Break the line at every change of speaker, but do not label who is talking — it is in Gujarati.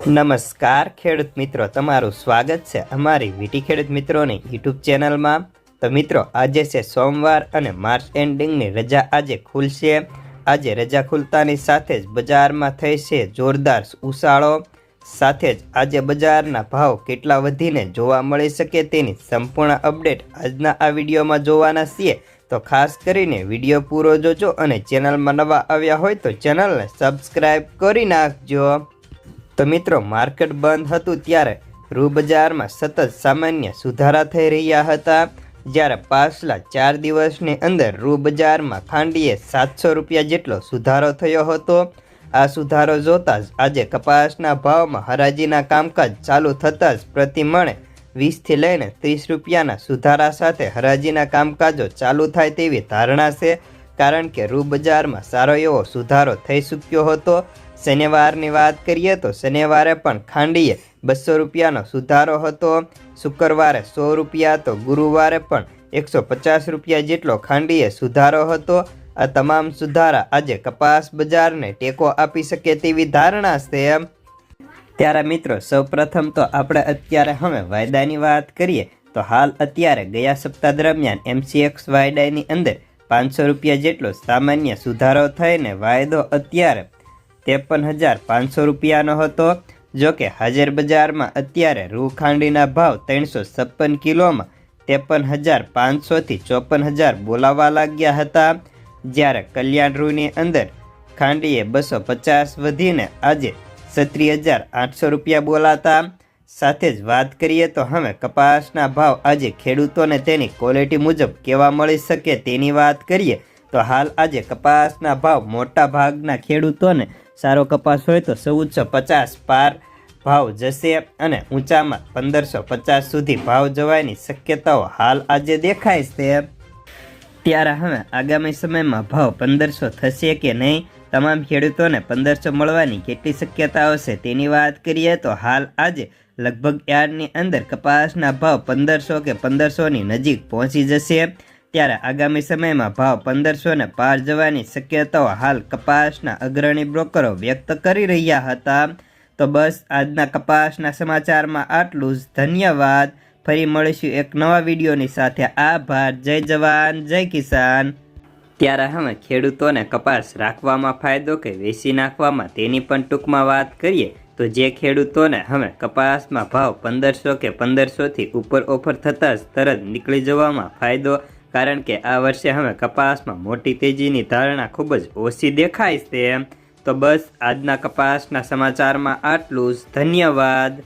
નમસ્કાર, ખેડૂત મિત્રો. તમારું સ્વાગત છે અમારી વીટી ખેડૂત મિત્રોની યુટ્યુબ ચેનલમાં. તો મિત્રો, આજે છે સોમવાર અને માર્ચ એન્ડિંગની રજા આજે ખુલશે. આજે રજા ખુલતાની સાથે જ બજારમાં થઈ છે જોરદાર ઉછાળો. સાથે જ આજે બજારના ભાવ કેટલા વધીને જોવા મળી શકે તેની સંપૂર્ણ અપડેટ આજના આ વિડીયોમાં જોવાના છીએ. તો ખાસ કરીને વીડિયો પૂરો જોજો અને ચેનલમાં નવા આવ્યા હોય તો ચેનલને સબસ્ક્રાઈબ કરી નાખજો. તો મિત્રો, માર્કેટ બંધ હતું ત્યારે રૂ બજારમાં સતત સામાન્ય સુધારા થઈ રહ્યા હતા, જ્યારે પાછલા ચાર દિવસની અંદર રૂ બજારમાં ખાંડીએ સાતસો રૂપિયા જેટલો સુધારો થયો હતો. આ સુધારો જોતાં જ આજે કપાસના ભાવમાં હરાજીના કામકાજ ચાલુ થતાં જ પ્રતિ મણે વીસથી લઈને ત્રીસ રૂપિયાના સુધારા સાથે હરાજીના કામકાજો ચાલુ થાય તેવી ધારણા છે. કારણ કે રૂ બજારમાં સારો એવો સુધારો થઈ ચૂક્યો હતો. શનિવારની વાત કરીએ તો શનિવારે પણ ખાંડીએ બસો રૂપિયાનો સુધારો હતો. શુક્રવારે સો રૂપિયા તો ગુરુવારે પણ એકસો પચાસ રૂપિયા જેટલો ખાંડીએ સુધારો હતો. આ તમામ સુધારા આજે કપાસ બજારને ટેકો આપી શકે તેવી ધારણા છે. એમ ત્યારે મિત્રો, સૌપ્રથમ તો આપણે અત્યારે હવે વાયદાની વાત કરીએ તો હાલ અત્યારે ગયા સપ્તાહ દરમિયાન એમસીએક્સ વાયદાની અંદર પાંચસો રૂપિયા જેટલો સામાન્ય સુધારો થઈને વાયદો અત્યારે ત્રેપન હજાર પાંચસો રૂપિયાનો હતો. જો કે હાજર બજારમાં અત્યારે રૂ ખાંડીના ભાવ ત્રણસો છપ્પન કિલોમાં ત્રેપન હજાર પાંચસોથી ચોપન હજાર બોલાવવા લાગ્યા હતા. જ્યારે કલ્યાણ રૂની અંદર ખાંડીએ બસો પચાસ વધીને આજે સત્રીસ હજાર આઠસો રૂપિયા બોલાતા. સાથે જ વાત કરીએ તો હવે કપાસના ભાવ આજે ખેડૂતોને તેની ક્વોલિટી મુજબ કેવા મળી શકે તેની વાત કરીએ તો હાલ આજે કપાસના ભાવ મોટા ભાગના ખેડૂતોને સારો કપાસ હોય તો ચૌદસો પચાસ પાર ભાવ જશે અને ઊંચામાં પંદરસો પચાસ સુધી ભાવ જવાની શક્યતાઓ હાલ આજે દેખાય છે. ત્યારે હવે આગામી સમયમાં ભાવ પંદરસો થશે કે નહીં? તમામ ખેડૂતોને પંદરસો મળવાની કેટલી શક્યતાઓ છે તેની વાત કરીએ તો હાલ આજે લગભગ યાર્ડની અંદર કપાસના ભાવ પંદરસો કે પંદરસોની નજીક પહોંચી જશે. ત્યારે આગામી સમયમાં ભાવ પંદરસોને પાર જવાની શક્યતાઓ હાલ કપાસના અગ્રણી બ્રોકરો વ્યક્ત કરી રહ્યા હતા. તો બસ આજના કપાસના સમાચારમાં આટલું જ. ધન્યવાદ. ફરી મળીશું એક નવા વિડીયોની સાથે. આભાર. જય જવાન. જય કિસાન. ત્યારે હવે ખેડૂતોને કપાસ રાખવામાં ફાયદો કે વેચી નાખવામાં તેની પણ ટૂંકમાં વાત કરીએ. તો જે ખેડૂતોને હવે કપાસમાં ભાવ પંદરસો કે પંદરસોથી ઉપર ઓફર થતાં જ તરત નીકળી જવામાં ફાયદો, કારણ કે આ વર્ષે હવે કપાસમાં મોટી તેજીની ધારણા ખૂબ જ ઓછી દેખાય છે. તો બસ આજના કપાસના સમાચારમાં આટલું જ. ધન્યવાદ.